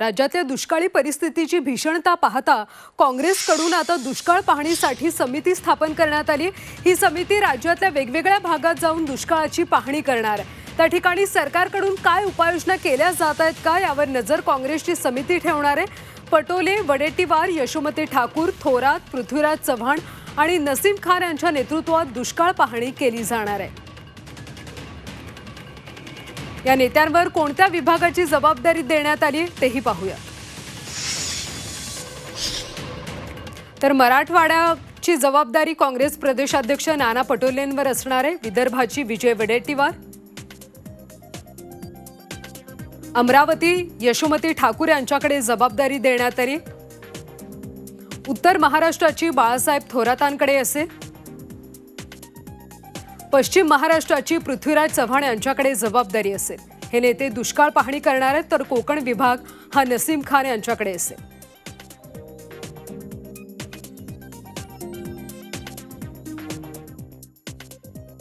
राज्यातल्या दुष्काळी परिस्थितीची भीषणता पाहता काँग्रेसकडून आता दुष्काळ पाहणीसाठी समिती स्थापन करण्यात आली. ही समिती राज्यातल्या वेगवेगळ्या भागात जाऊन दुष्काळाची पाहणी करणार. आहे. त्या ठिकाणी सरकारकडून काय उपाययोजना केल्या जात आहेत का यावर नजर काँग्रेसची समिती ठेवणार आहे. पटोले वडेट्टीवार यशोमती ठाकूर थोरात पृथ्वीराज चव्हाण आणि नसीम खान यांच्या नेतृत्वात दुष्काळ पाहणी केली जाणार आहे. या नेत्यांवर कोणत्या विभागाची जबाबदारी देण्यात आली तेही पाहूया तर मराठवाड्याची जबाबदारी काँग्रेस प्रदेशाध्यक्ष नाना पटोलेंवर असणार आहे. विदर्भाची विजय वडेट्टीवार. अमरावती यशोमती ठाकूर यांच्याकडे जबाबदारी देण्यात आली. उत्तर महाराष्ट्राची बाळासाहेब थोरातांकडे असेल. पश्चिम महाराष्ट्राची पृथ्वीराज चव्हाण यांच्याकडे जबाबदारी असेल. हे नेते दुष्काळ पाहणी करणार आहेत तर कोकण विभाग हा नसीम खान यांच्याकडे असेल.